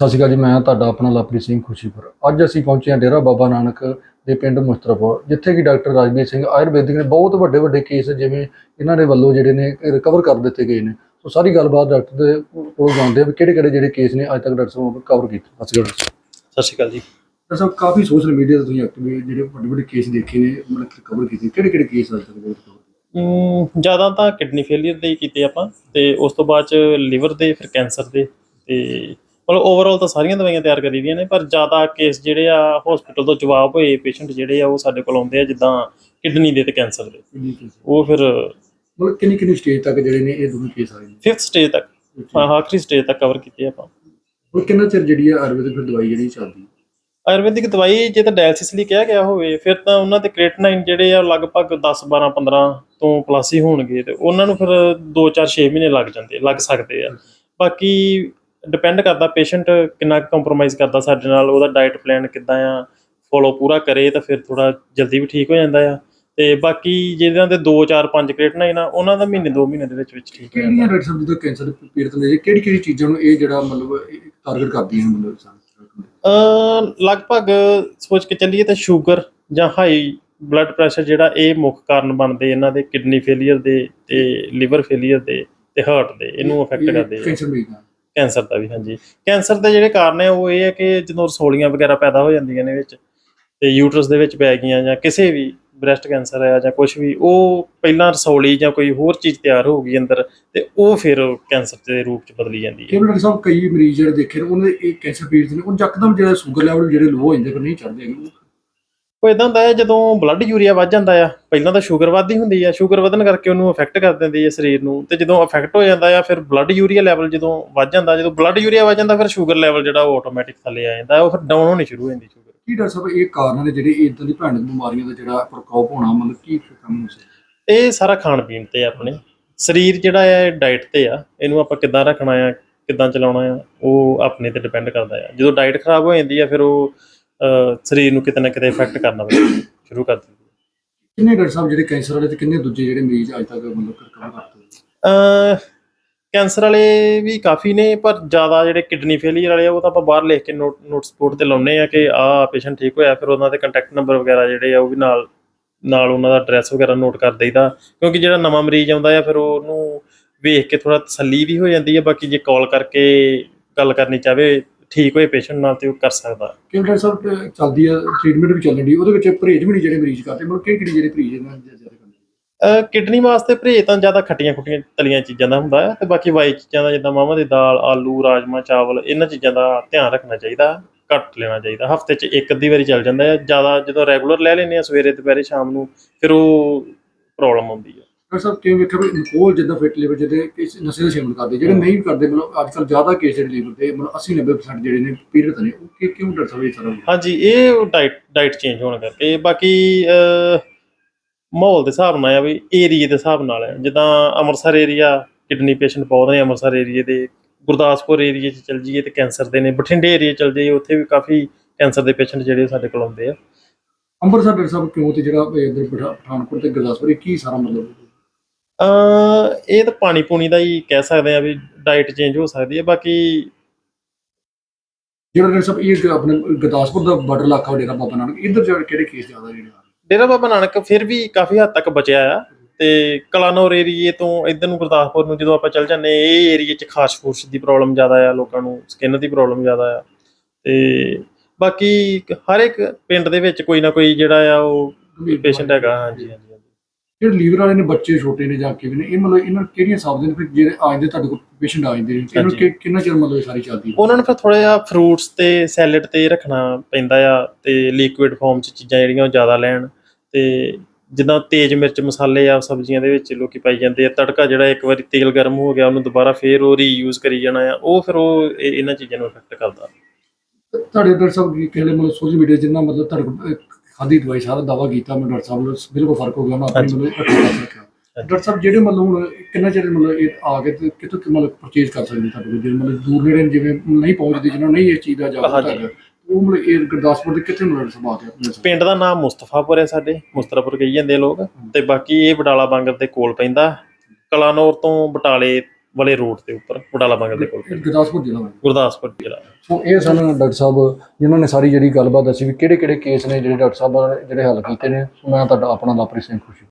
ਸਤਿ ਸ਼੍ਰੀ ਅਕਾਲ ਜੀ ਮੈਂ ਤੁਹਾਡਾ ਆਪਣਾ ਲਵਪ੍ਰੀਤ ਸਿੰਘ ਖੁਸ਼ੀਪੁਰ। ਅੱਜ ਅਸੀਂ ਪਹੁੰਚੇ ਹਾਂ ਡੇਰਾ ਬਾਬਾ ਨਾਨਕ ਦੇ ਪਿੰਡ ਮੁਸਤਰਪੁਰ ਜਿੱਥੇ ਕਿ ਡਾਕਟਰ ਰਾਜਵੀਰ ਸਿੰਘ ਆਯੁਰਵੈਦਿਕ ਨੇ ਬਹੁਤ ਵੱਡੇ ਵੱਡੇ ਕੇਸ ਜਿਵੇਂ ਇਹਨਾਂ ਦੇ ਵੱਲੋਂ ਜਿਹੜੇ ਨੇ ਰਿਕਵਰ ਕਰ ਦਿੱਤੇ ਗਏ ਨੇ। ਸੋ ਸਾਰੀ ਗੱਲਬਾਤ ਡਾਕਟਰ ਦੇ ਕੋਲ ਜਾਣਦੇ ਆ ਵੀ ਕਿਹੜੇ ਕਿਹੜੇ ਜਿਹੜੇ ਕੇਸ ਨੇ ਅੱਜ ਤੱਕ ਡਾਕਟਰ ਸਾਹਿਬ ਕਵਰ ਕੀਤੇ। ਸਤਿ ਸ਼੍ਰੀ ਅਕਾਲ ਸਤਿ ਸ਼੍ਰੀ ਅਕਾਲ ਜੀ। ਡਾਕਟਰ ਸਾਹਿਬ ਕਾਫੀ ਸੋਸ਼ਲ ਮੀਡੀਆ ਤੇ ਤੁਸੀਂ ਐਕਟਿਵ ਜਿਹੜੇ ਵੱਡੇ ਵੱਡੇ ਕੇਸ ਦੇਖੇ ਨੇ ਮਤਲਬ ਰਿਕਵਰ ਕੀਤੇ ਕਿਹੜੇ ਕਿਹੜੇ ਕੇਸ ਅੱਜ ਤੱਕ? ਅਮ ਜ਼ਿਆਦਾ ਤਾਂ ਕਿਡਨੀ ਫੇਲਿਅਰ ਦੇ ਹੀ ਕੀਤੇ ਆਪਾਂ ਤੇ ਉਸ ਤੋਂ ਬਾਅਦ ਚ ਲਿਵਰ ਦੇ ਫਿਰ ਕੈਂਸਰ ਦੇ ਤੇ ਮਤਲਬ ਓਵਰਆਲ ਤਾਂ ਸਾਰੀਆਂ ਦਵਾਈਆਂ ਤਿਆਰ ਕਰੀ ਦੀਆਂ ਨੇ ਪਰ ਜ਼ਿਆਦਾ ਕੇਸ ਜਿਹੜੇ ਆ ਹਸਪੀਟਲ ਤੋਂ ਜਵਾਬ ਹੋਏ ਪੇਸ਼ੈਂਟ ਜਿਹੜੇ ਆ ਉਹ ਸਾਡੇ ਕੋਲ ਆਉਂਦੇ ਆ ਜਿੱਦਾਂ ਕਿਡਨੀ ਦੇ ਤੇ ਕੈਂਸਰ ਦੇ? ਉਹ ਫਿਰ ਮਤਲਬ ਕਿੰਨੀ ਕਿੰਨੀ ਸਟੇਜ ਤੱਕ ਜਿਹੜੇ ਨੇ ਇਹ ਦੋਵੇਂ ਕੇਸ ਆਏ ਨੇ? 5th ਸਟੇਜ ਤੱਕ ਹਾਂ, ਆਖਰੀ ਸਟੇਜ ਤੱਕ ਕਵਰ ਕੀਤੇ ਆਪਾਂ। ਹੁਣ ਕਿੰਨਾ ਚਿਰ ਜਿਹੜੀ ਹੈ ਆਯੁਰਵੈਦਿਕ ਦਵਾਈ ਜਿਹੜੀ ਚੱਲਦੀ? ਆਯੁਰਵੈਦਿਕ ਦਵਾਈ ਜੇ ਤਾਂ ਡਾਇਲਿਸਿਸ ਲਈ ਕਿਹਾ ਗਿਆ ਹੋਵੇ ਫਿਰ ਤਾਂ ਉਹਨਾਂ ਦੇ ਕ੍ਰੀਏਟਨਾਈਨ ਜਿਹੜੇ ਆ ਲਗਭਗ 10 12 15 ਤੋਂ ਪਲੱਸ ਹੀ ਹੋਣਗੇ ਤੇ ਉਹਨਾਂ ਨੂੰ ਫਿਰ 2 4 6 ਮਹੀਨੇ ਲੱਗ ਜਾਂਦੇ ਲੱਗ ਸਕਦੇ ਆ। ਬਾਕੀ ਡਿਪੈਂਡ ਕਰਦਾ ਪੇਸ਼ੈਂਟ ਕਿੰਨਾ ਕੰਪਰੋਮਾਈਜ਼ ਕਰਦਾ ਸਾਡੇ ਨਾਲ ਉਹਦਾ ਡਾਈਟ ਪਲਾਨ ਕਿੱਦਾਂ ਆ ਫੋਲੋ ਪੂਰਾ ਕਰੇ ਤਾਂ ਫਿਰ ਥੋੜਾ ਜਲਦੀ ਵੀ ਠੀਕ ਹੋ ਜਾਂਦਾ ਆ। ਤੇ ਬਾਕੀ ਜਿਹਨਾਂ ਦੇ 2 4 5 ਕ੍ਰੀਏਟਨਾਈਨ ਆ ਉਹਨਾਂ ਦਾ ਮਹੀਨੇ 2 ਮਹੀਨੇ ਦੇ ਵਿੱਚ ਵਿੱਚ ਠੀਕ ਹੋ ਜਾਂਦਾ। ਕਿਹੜੀਆਂ ਡਾਕਟਰ ਸਾਹਿਬ ਜਦੋਂ ਕੈਂਸਰ ਪੀੜਤ ਨੇ ਕਿਹੜੀ ਕਿਹੜੀ ਚੀਜ਼ਾਂ ਨੂੰ ਇਹ ਜਿਹੜਾ ਮਤਲਬ ਟਾਰਗੇਟ ਕਰਦੀਆਂ ਨੇ ਮਤਲਬ ਸਾਨੂੰ ਅ ਲਗਭਗ ਸੋਚ ਕੇ ਚੱਲੀਏ ਤਾਂ ਸ਼ੂਗਰ ਜਾਂ ਹਾਈ ਬਲੱਡ ਪ੍ਰੈਸ਼ਰ ਜਿਹੜਾ ਇਹ ਮੁੱਖ ਕਾਰਨ ਬਣਦੇ ਇਹਨਾਂ ਦੇ ਕਿਡਨੀ ਫੇਲਿਅਰ ਦੇ ਤੇ ਲਿਵਰ ਫੇਲਿਅਰ ਦੇ ਤੇ ਹਾਰਟ ਦੇ ਇਹਨੂੰ ਅਫੈਕਟ ਕਰਦੇ ਆ। ਕੈਂਸਰ ਦਾ ਵੀ, ਹਾਂਜੀ। ਕੈਂਸਰ ਦੇ ਜਿਹੜੇ ਕਾਰਨ ਹੈ ਉਹ ਇਹ ਹੈ ਕਿ ਜਦੋਂ ਰਸੌਲੀਆਂ ਵਗੈਰਾ ਪੈਦਾ ਹੋ ਜਾਂਦੀਆਂ ਨੇ ਵਿੱਚ ਤੇ ਯੂਟਰਸ ਦੇ ਵਿੱਚ ਪੈ ਗਈਆਂ ਜਾਂ ਕਿਸੇ ਵੀ ਬ੍ਰੈਸਟ ਕੈਂਸਰ ਹੈ ਜਾਂ ਕੁਝ ਵੀ, ਉਹ ਪਹਿਲਾਂ ਰਸੌਲੀ ਜਾਂ ਕੋਈ ਹੋਰ ਚੀਜ਼ ਤਿਆਰ ਹੋ ਗਈ ਅੰਦਰ ਤੇ ਉਹ ਫਿਰ ਕੈਂਸਰ ਦੇ ਰੂਪ ਚ ਬਦਲੀ ਜਾਂਦੀ ਹੈ। ਕਿ ਡਾਕਟਰ ਸਾਹਿਬ ਕਈ ਮਰੀਜ਼ ਜਿਹੜੇ ਦੇਖੇ ਨੇ, ਉਹਨਾਂ ਦੇ ਇਹ ਕੈਂਸਰ ਪੀੜਤ ਨੇ, ਉਹ ਯਕਦਮ ਜਿਹੜਾ ਸ਼ੂਗਰ ਲੈਵਲ ਜਿਹੜੇ ਲੋ ਹੋ ਜਾਂਦੇ, ਫਿਰ ਨਹੀਂ ਚੜਦੇ ਹੈਗੇ ਉਹ ਇਦਾਂ ਹੁੰਦਾ ਹੈ ਜਦੋਂ ਬਲੱਡ ਯੂਰੀਆ ਵੱਧ ਜਾਂਦਾ ਆ ਪਹਿਲਾਂ ਤਾਂ ਸ਼ੂਗਰ ਵੱਧਦੀ ਹੁੰਦੀ ਆ ਸ਼ੂਗਰ ਵਧਣ ਕਰਕੇ ਉਹਨੂੰ ਅਫੈਕਟ ਕਰ ਦਿੰਦੀ ਹੈ ਸਰੀਰ ਨੂੰ ਤੇ ਜਦੋਂ ਅਫੈਕਟ ਹੋ ਜਾਂਦਾ ਆ ਫਿਰ ਬਲੱਡ ਯੂਰੀਆ ਲੈਵਲ ਜਦੋਂ ਵੱਧ ਜਾਂਦਾ ਜਦੋਂ ਬਲੱਡ ਯੂਰੀਆ ਵੱਧ ਜਾਂਦਾ ਫਿਰ ਸ਼ੂਗਰ ਲੈਵਲ ਜਿਹੜਾ ਉਹ ਆਟੋਮੈਟਿਕ ਥੱਲੇ ਆ ਜਾਂਦਾ ਉਹ ਫਿਰ ਡਾਊਨ ਹੋਣੀ ਸ਼ੁਰੂ ਹੋ ਜਾਂਦੀ ਸ਼ੂਗਰ ਕੀ ਡਾਕਟਰ ਸਾਹਿਬ ਇਹ ਕਾਰਨ ਨੇ ਜਿਹੜੇ ਇਦਾਂ ਦੀ ਭਿਆਨਕ ਬਿਮਾਰੀਆਂ ਦਾ ਜਿਹੜਾ ਪ੍ਰਕੋਪ ਹੋਣਾ ਮਤਲਬ ਕੀ ਕੰਮ ਹੋ ਸਕਦਾ? ਇਹ ਸਾਰਾ ਖਾਣ ਪੀਣ ਤੇ ਆ ਆਪਣੇ। ਸਰੀਰ ਜਿਹੜਾ ਹੈ ਡਾਈਟ ਤੇ ਆ ਇਹਨੂੰ ਆਪਾਂ ਕਿੱਦਾਂ ਰੱਖਣਾ ਆ ਕਿੱਦਾਂ ਚਲਾਉਣਾ ਆ ਉਹ ਆਪਣੇ ਤੇ ਡਿਪੈਂਡ ਕਰਦਾ ਆ। ਜਦੋਂ ਡਾਈਟ ਖਰਾਬ ਹੋ ਜਾਂਦੀ ਆ ਫਿਰ ਉਹ ਅਹ, ਸਰੀਰ ਨੂੰ ਕਿਤੇ ਨਾ ਕਿਤੇ ਇਫੈਕਟ ਕਰਨਾ ਸ਼ੁਰੂ ਕਰ ਦਿੰਦੀ ਹੈ। ਕਿੰਨੇ ਡਾਕਟਰ ਸਾਹਿਬ ਜਿਹੜੇ ਕੈਂਸਰ ਵਾਲੇ ਤੇ ਕਿੰਨੇ ਦੂਜੇ ਜਿਹੜੇ ਮਰੀਜ਼ ਅੱਜ ਤੱਕ ਮਤਲਬ ਰਿਕਵਰ ਕਰਦੇ ਅਹ ਕੈਂਸਰ ਵਾਲੇ ਵੀ ਕਾਫੀ ਨੇ ਪਰ ਜ਼ਿਆਦਾ ਜਿਹੜੇ ਕਿਡਨੀ ਫੇਲਿਅਰ ਵਾਲੇ ਆ ਉਹ ਤਾਂ ਆਪਾਂ ਬਾਹਰ ਲਿਖ ਕੇ ਨੋਟ ਨੋਟ ਸਪੋਰਟ ਤੇ ਲਾਉਨੇ ਆ ਕਿ ਆਹ ਪੇਸ਼ੈਂਟ ਠੀਕ ਹੋਇਆ ਫਿਰ ਉਹਨਾਂ ਦੇ ਕੰਟੈਕਟ ਨੰਬਰ ਵਗੈਰਾ ਜਿਹੜੇ ਆ ਉਹ ਵੀ ਨਾਲ ਨਾਲ ਉਹਨਾਂ ਦਾ ਐਡਰੈਸ ਵਗੈਰਾ ਨੋਟ ਕਰ ਦਈਦਾ ਕਿਉਂਕਿ ਜਿਹੜਾ ਨਵਾਂ ਮਰੀਜ਼ ਆਉਂਦਾ ਆ ਫਿਰ ਉਹਨੂੰ ਵੇਖ ਕੇ ਥੋੜਾ ਤਸੱਲੀ ਵੀ ਹੋ ਜਾਂਦੀ ਹੈ ਬਾਕੀ ਜੇ ਕਾਲ ਕਰਕੇ ਗੱਲ ਕਰਨੀ ਚਾਹਵੇ ਠੀਕ ਹੋਏ ਪੇਸ਼ੈਂਟ ਨਾਲ ਤੇ ਉਹ ਕਰ ਸਕਦਾ। ਕਿ ਡਾਕਟਰ ਸਾਹਿਬ ਤੇ ਚੱਲਦੀ ਹੈ ਟ੍ਰੀਟਮੈਂਟ ਵੀ ਚੱਲਣ ਦੀ ਉਹਦੇ ਵਿੱਚ ਪਰਹੇਜ਼ ਵੀ ਨਹੀਂ ਜਿਹੜੇ ਮਰੀਜ਼ ਕਰਦੇ ਮਤਲਬ ਕਿਹੜੀ ਕਿਹੜੀ ਜਿਹੜੇ ਪਰਹੇਜ਼ ਇਹਨਾਂ ਦੇ ਜ਼ਿਆਦਾ ਕਰਦੇ? ਕਿਡਨੀ ਵਾਸਤੇ ਪਰਹੇਜ਼ ਤਾਂ ਜ਼ਿਆਦਾ ਖੱਟੀਆਂ ਖੁੱਟੀਆਂ ਤਲੀਆਂ ਚੀਜ਼ਾਂ ਦਾ ਹੁੰਦਾ ਹੈ ਤੇ ਬਾਕੀ ਵਾਈ ਚੀਜ਼ਾਂ ਦਾ ਜਿੱਦਾਂ ਮਾਵਾਂ ਦੀ ਦਾਲ ਆਲੂ ਰਾਜਮਾ ਚਾਵਲ ਇਹਨਾਂ ਚੀਜ਼ਾਂ ਦਾ ਧਿਆਨ ਰੱਖਣਾ ਚਾਹੀਦਾ ਘੱਟ ਲੈਣਾ ਚਾਹੀਦਾ। ਹਫ਼ਤੇ 'ਚ ਇੱਕ ਅੱਧੀ ਵਾਰੀ ਚੱਲ ਜਾਂਦਾ ਹੈ ਜ਼ਿਆਦਾ ਜਦੋਂ ਰੈਗੂਲਰ ਲੈ ਲੈਂਦੇ ਆ ਸਵੇਰੇ ਦੁਪਹਿਰੇ ਸ਼ਾਮ ਨੂੰ ਫਿਰ ਉਹ ਪ੍ਰੋਬਲਮ ਆਉਂਦੀ ਹੈ। ਡਾਕਟਰ ਸਾਹਿਬ ਕਿਵੇਂ ਵੇਖਿਆ ਵੀ ਅਲਕੋਹਲ ਜਿੱਦਾਂ ਫਿਟ ਲੀਵਰ ਜਿਹਦੇ ਕਿਸ ਨਸ਼ੇ ਦਾ ਸੇਵਨ ਕਰਦੇ ਜਿਹੜੇ ਨਹੀਂ ਕਰਦੇ ਮਤਲਬ ਅੱਜ ਕੱਲ੍ਹ ਜ਼ਿਆਦਾ ਕੇਸ ਜਿਹੜੇ ਲੀਵਰ ਦੇ ਮਤਲਬ 80 90% ਜਿਹੜੇ ਨੇ ਪੀੜਤ ਨੇ ਉਹ ਕਿ- ਕਿਉਂ ਸਾਹਿਬ ਇਹ ਸਾਰਾ? ਹਾਂਜੀ ਇਹ ਡਾਈਟ ਡਾਈਟ ਚੇਂਜ ਹੋਣ ਕਰਕੇ ਬਾਕੀ ਮਾਹੌਲ ਦੇ ਹਿਸਾਬ ਨਾਲ ਆ ਵੀ ਏਰੀਏ ਦੇ ਹਿਸਾਬ ਨਾਲ ਜਿੱਦਾਂ ਅੰਮ੍ਰਿਤਸਰ ਏਰੀਆ ਕਿਡਨੀ ਪੇਸ਼ੈਂਟ ਬਹੁਤ ਨੇ ਅੰਮ੍ਰਿਤਸਰ ਏਰੀਏ ਦੇ ਗੁਰਦਾਸਪੁਰ ਏਰੀਏ 'ਚ ਚਲ ਜਾਈਏ ਤੇ ਕੈਂਸਰ ਦੇ ਨੇ ਬਠਿੰਡੇ ਏਰੀਏ ਚਲ ਜਾਈਏ ਉੱਥੇ ਵੀ ਕਾਫੀ ਕੈਂਸਰ ਦੇ ਪੇਸ਼ੈਂਟ ਜਿਹੜੇ ਸਾਡੇ ਕੋਲ ਆਉਂਦੇ ਆ। ਅੰਮ੍ਰਿਤਸਰ ਡਾਕਟਰ ਸਾਹਿਬ ਕਿਉਂ ਤੇ ਜਿਹੜਾ ਇੱਧਰ ਪਠਾ- ਪਠਾਨਕੋਟ ਤੇ ਗੁਰਦਾਸਪੁਰ ਇਹ ਕੀ ਸਾਰਾ ਮਤਲਬ? ਇਹ ਤਾਂ ਪਾਣੀ ਪੂਣੀ ਦਾ ਹੀ ਕਹਿ ਸਕਦੇ ਆ ਵੀ ਡਾਈਟ ਚੇਂਜ ਹੋ ਸਕਦੀ ਹੈ ਬਾਕੀ ਜਿਹੜਾ ਡਾਕਟਰ ਸਾਹਿਬ ਇਹ ਆਪਣੇ ਗੁਰਦਾਸਪੁਰ ਦਾ ਬਾਰਡਰ ਇਲਾਕਾ ਡੇਰਾ ਬਾਬਾ ਨਾਨਕ ਇੱਧਰ ਜਾ ਕਿਹੜੇ ਕੇਸ ਜ਼ਿਆਦਾ ਜਿਹੜੇ ਆ ਡੇਰਾ ਬਾਬਾ ਨਾਨਕ ਫਿਰ ਵੀ ਕਾਫੀ ਹੱਦ ਤੱਕ ਬਚਿਆ ਆ ਤੇ ਕਲਾਨੌਰ ਏਰੀਏ ਤੋਂ ਇਧਰ ਨੂੰ ਗੁਰਦਾਸਪੁਰ ਨੂੰ ਜਦੋਂ ਆਪਾਂ ਚੱਲ ਜਾਂਦੇ ਇਹ ਏਰੀਏ 'ਚ ਖਾਸ ਫੂਸ ਦੀ ਪ੍ਰੋਬਲਮ ਜ਼ਿਆਦਾ ਆ ਲੋਕਾਂ ਨੂੰ ਸਕਿਨ ਦੀ ਪ੍ਰੋਬਲਮ ਜ਼ਿਆਦਾ ਆ ਤੇ ਬਾਕੀ ਹਰ ਇੱਕ ਪਿੰਡ ਦੇ ਵਿੱਚ ਕੋਈ ਨਾ ਕੋਈ ਜਿਹੜਾ ਆ ਉਹ ਪੇਸ਼ੈਂਟ ਹੈਗਾ ਹਾਂਜੀ ਹਾਂਜੀ। ਜਿਹੜੇ ਲੀਵਰ ਵਾਲੇ ਨੇ ਬੱਚੇ ਛੋਟੇ ਨੇ ਜਾਂ ਕਿਵੇਂ ਨੇ ਇਹ ਮਤਲਬ ਇਹਨਾਂ ਨੂੰ ਕਿਹੜੀਆਂ ਸਾਵਧਾਨ ਨੇ ਫਿਰ ਜਿਹੜੇ ਆ ਜਾਂਦੇ ਤੁਹਾਡੇ ਕੋਲ ਪੇਸ਼ੈਂਟ ਆ ਜਾਂਦੇ ਨੇ? ਇਹਨਾਂ ਨੂੰ। ਕਿ- ਕਿੰਨਾ ਚਿਰ ਮਤਲਬ ਇਹ ਸਾਰੀ ਚੱਲਦੀ ਹੈ? ਉਹਨਾਂ ਨੂੰ ਫਿਰ ਥੋੜਾ ਜਿਹਾ ਫਰੂਟਸ ਤੇ ਸੈਲਡ ਤੇ ਰੱਖਣਾ ਪੈਂਦਾ ਆ ਤੇ ਲਿਕੁਇਡ ਫਾਰਮ ਚ ਚੀਜ਼ਾਂ ਜਿਹੜੀਆਂ ਉਹ ਜ਼ਿਆਦਾ ਲੈਣ ਤੇ ਜਿੱਦਾਂ ਤੇਜ਼ ਮਿਰਚ ਮਸਾਲੇ ਆ ਸਬਜ਼ੀਆਂ ਦੇ ਵਿੱਚ ਲੋਕੀ ਪਾਈ ਜਾਂਦੇ ਆ ਤੜਕਾ ਜਿਹੜਾ ਇੱਕ ਵਾਰੀ ਤੇਲ ਗਰਮ ਹੋ ਗਿਆ ਉਹਨੂੰ ਦੁਬਾਰਾ ਫੇਰ ਉਹ ਰੀਯੂਜ਼ ਕਰੀ ਜਾਣਾ ਆ ਉਹ ਫਿਰ ਉਹ ਇਹ- ਇਹਨਾਂ ਚੀਜ਼ਾਂ ਨੂੰ ਇਫੈਕਟ ਕਰਦਾ। ਤੁਹਾਡੇ ਡਾਕਟਰ ਸਾਹਿਬ ਕਹਿੰਦੇ ਮਤਲਬ ਸੋਸ਼ਲ ਮੀਡੀਆ ਜਿੰਨਾ ਮਤਲਬ ਤੁਹਾਡੇ ਕੋਲ ਅਹ, ਖਾਦੀ ਦਵਾਈ ਸਾਰਾ ਦਾਵਾ ਕੀਤਾ ਮੈਂ ਡਾਕਟਰ ਸਾਹਿਬ ਨੂੰ ਬਿਲਕੁਲ ਫ਼ਰਕ ਹੋ ਗਿਆ ਉਹਨਾਂ ਆਪਣੀ। ਮਤਲਬ ਰੱਖਿਆ ਡਾਕਟਰ ਸਾਹਿਬ ਜਿਹੜੇ ਮਤਲਬ ਹੁਣ ਕਿੰਨਾ ਚਿਰ ਮਤਲਬ ਇਹ ਆ ਕੇ ਤੇ ਕਿਤੋਂ ਕਿ ਮਤਲਬ ਪਰਚੇਜ਼ ਕਰ ਸਕਦੇ ਤੁਹਾਡੇ ਕੋਲ ਜਿਹੜੇ ਮਤਲਬ ਦੂਰ ਨੇੜੇ ਜਿਵੇਂ ਨਹੀਂ ਪਹੁੰਚਦੇ ਜਿਹਨਾਂ ਨਹੀਂ ਇਹ ਚੀਜ਼ ਦਾ ਜਾਗਰੂਕ ਹਾਂਜੀ। ਹੈਗਾ ਉਹ ਮਤਲਬ ਇਹ ਗੁਰਦਾਸਪੁਰ ਦੇ ਕਿੱਥੇ ਮਤਲਬ ਸਭਾ ਆਪਣੇ ਪਿੰਡ ਦਾ ਨਾਮ ਮੁਸਤਫਾਪੁਰ ਹੈ ਸਾਡੇ ਮੁਸਤਫਾਪੁਰ ਕਹੀ ਜਾਂਦੇ ਲੋਕ ਤੇ ਬਾਕੀ ਇਹ ਬਟਾਲਾ ਬਾਂਗਰ ਦੇ ਕੋਲ ਪੈਂਦਾ ਕਲਾਨੌਰ ਤੋਂ ਬਟਾਲੇ ਵਾਲੇ ਰੋਡ ਦੇ ਉੱਪਰ ਉਡਾਲਾ ਬੰਗਲ ਦੇ ਕੋਲ ਗੁਰਦਾਸਪੁਰ ਜ਼ਿਲ੍ਹਾ ਵਿੱਚ। ਗੁਰਦਾਸਪੁਰ ਜ਼ਿਲ੍ਹਾ। ਸੋ ਇਹ ਸਨ ਡਾਕਟਰ ਸਾਹਿਬ ਜਿਨ੍ਹਾਂ ਨੇ ਸਾਰੀ ਜਿਹੜੀ ਗੱਲਬਾਤ ਦੱਸੀ ਵੀ ਕਿਹੜੇ ਕਿਹੜੇ ਕੇਸ ਨੇ ਜਿਹੜੇ ਡਾਕਟਰ ਸਾਹਿਬ ਜਿਹੜੇ ਹੱਲ ਕੀਤੇ ਨੇ। ਸੋ ਮੈਂ ਤੁਹਾਡਾ ਆਪਣਾ ਲਵਪ੍ਰੀਤ ਸਿੰਘ ਖੁਸ਼ੀ।